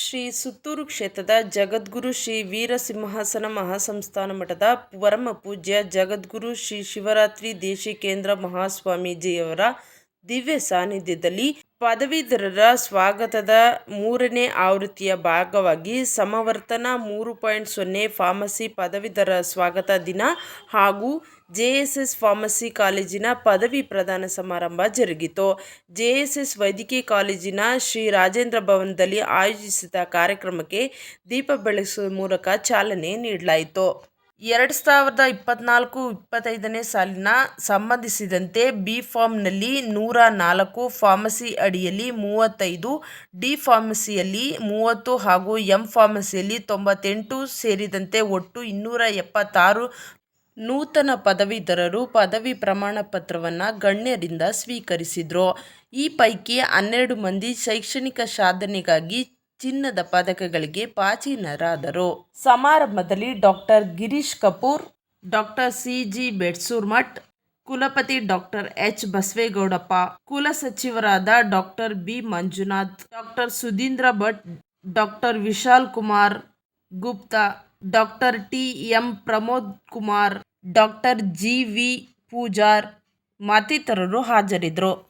ಶ್ರೀ ಸುತ್ತೂರು ಕ್ಷೇತ್ರದ ಜಗದ್ಗುರು ಶ್ರೀ ವೀರಸಿಂಹಾಸನ ಮಹಾಸಂಸ್ಥಾನ ಮಠದ ಪರಮ ಪೂಜ್ಯ ಜಗದ್ಗುರು ಶ್ರೀ ಶಿವರಾತ್ರಿ ದೇಶಿಕೇಂದ್ರ ಮಹಾಸ್ವಾಮೀಜಿಯವರ ದಿವ್ಯ ಸಾನ್ನಿಧ್ಯದಲ್ಲಿ ಪದವೀಧರರ ಸ್ವಾಗತದ ಮೂರನೇ ಆವೃತ್ತಿಯ ಭಾಗವಾಗಿ ಸಮವರ್ತನ ಮೂರು ಪಾಯಿಂಟ್ ಸೊನ್ನೆ ಫಾರ್ಮಸಿ ಪದವೀಧರ ಸ್ವಾಗತ ದಿನ ಹಾಗೂ ಜೆ ಎಸ್ ಎಸ್ ಫಾರ್ಮಸಿ ಕಾಲೇಜಿನ ಪದವಿ ಪ್ರದಾನ ಸಮಾರಂಭ ಜರುಗಿತು. ಜೆ ಎಸ್ ಎಸ್ ವೈದ್ಯಕೀಯ ಕಾಲೇಜಿನ ಶ್ರೀ ರಾಜೇಂದ್ರ ಭವನದಲ್ಲಿ ಆಯೋಜಿಸಿದ ಕಾರ್ಯಕ್ರಮಕ್ಕೆ ದೀಪ ಬೆಳೆಸುವ ಮೂಲಕ ಚಾಲನೆ ನೀಡಲಾಯಿತು. ಎರಡು ಸಾವಿರದ ಇಪ್ಪತ್ತ್ನಾಲ್ಕು ಇಪ್ಪತ್ತೈದನೇ ಸಾಲಿನ ಸಂಬಂಧಿಸಿದಂತೆ ಬಿ ಫಾರ್ಮ್ನಲ್ಲಿ ನೂರ ನಾಲ್ಕು ಫಾರ್ಮಸಿ ಅಡಿಯಲ್ಲಿ ಮೂವತ್ತೈದು, ಡಿ ಫಾರ್ಮಸಿಯಲ್ಲಿ ಮೂವತ್ತು ಹಾಗೂ ಎಂ ಫಾರ್ಮಸಿಯಲ್ಲಿ ತೊಂಬತ್ತೆಂಟು ಸೇರಿದಂತೆ ಒಟ್ಟು ಇನ್ನೂರ ಎಪ್ಪತ್ತಾರು ನೂತನ ಪದವೀಧರರು ಪದವಿ ಪ್ರಮಾಣ ಪತ್ರವನ್ನು ಗಣ್ಯರಿಂದ ಸ್ವೀಕರಿಸಿದರು. ಈ ಪೈಕಿ ಹನ್ನೆರಡು ಮಂದಿ ಶೈಕ್ಷಣಿಕ ಸಾಧನೆಗಾಗಿ ಚಿನ್ನದ ಪದಕಗಳಿಗೆ ಪಾಚೀನರಾದರು. ಸಮಾರಂಭದಲ್ಲಿ doctor Girish Kapoor, doctor C G Bedsurmath, ಕುಲಪತಿ doctor H. Basavegowdappa ಕುಲಸಚಿವರಾದ doctor B. Manjunath, doctor Sudhindra Bhat, doctor Vishal Kumar Gupta, doctor T. M. Pramod Kumar, doctor G. V. Pujar ಮತ್ತಿತರರು ಹಾಜರಿದ್ದರು.